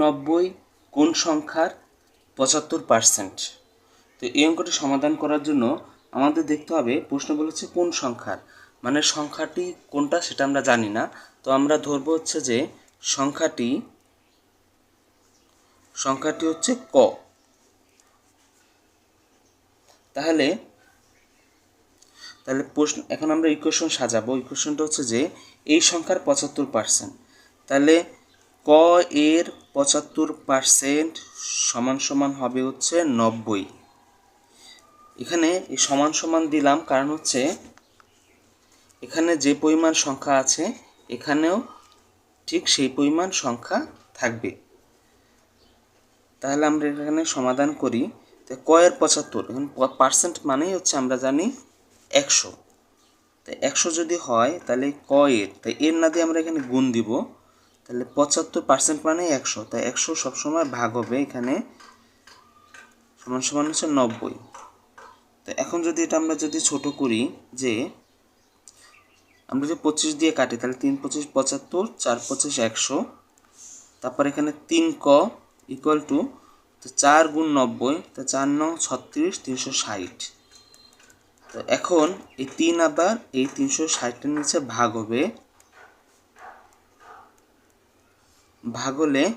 নব্বই কোন সংখ্যার? পঁচাত্তর পার্সেন্ট তো এই অঙ্কটি সমাধান করার জন্য আমাদের দেখতে হবে, প্রশ্ন বলেছে কোন সংখ্যার? মানে সংখ্যাটি কোনটা সেটা আমরা জানি না। তো আমরা ধরবো হচ্ছে যে সংখ্যাটি সংখ্যাটি হচ্ছে ক। তাহলে তাহলে প্রশ্ন, এখন আমরা ইকুয়েশন সাজাবো। ইকুয়েশনটা হচ্ছে যে এই সংখ্যার পঁচাত্তর পার্সেন্ট তাহলে ক এর পঁচাত্তর পার্সেন্ট সমান সমান হবে হচ্ছে নব্বই। এখানে এই সমান সমান দিলাম কারণ হচ্ছে এখানে যে পরিমাণ সংখ্যা আছে, এখানেও ঠিক সেই পরিমাণ সংখ্যা থাকবে। তাহলে আমরা এখানে সমাধান করি। তো কয়ের পঁচাত্তর, এখন পার্সেন্ট মানেই হচ্ছে আমরা জানি একশো। তো একশো যদি হয় তাহলে কয়ের তাই এর না দিয়ে আমরা এখানে গুণ দিব। তাহলে পঁচাত্তর পার্সেন্ট মানে একশো। তাই একশো সবসময় ভাগ হবে এখানে। সমান সমান হচ্ছে নব্বই। তো এখন যদি এটা আমরা যদি ছোট করি যে, আমরা যদি পঁচিশ দিয়ে কাটি, তাহলে তিন পঁচিশ পঁচাত্তর, চার পঁচিশ একশো। তারপর এখানে তিন ক ইকুয়াল টু তো চার গুণ নব্বই, তো চার নং ছত্রিশ, তিনশো ষাট। তো এখন এই তিন আবার এই তিনশো ষাটটার নিচে ভাগ হবে। ভাগ হলে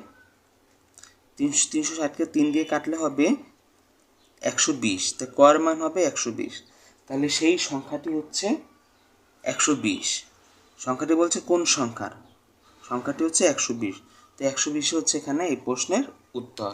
তিনশো তিনশো ষাটকে তিন দিয়ে কাটলে হবে একশো বিশ। তা কর মান হবে একশো বিশ। তাহলে সেই সংখ্যাটি হচ্ছে একশো বিশ। সংখ্যাটি বলছে কোন সংখ্যার? সংখ্যাটি হচ্ছে একশো বিশ। তো একশো বিশ হচ্ছে এখানে এই প্রশ্নের উত্তর।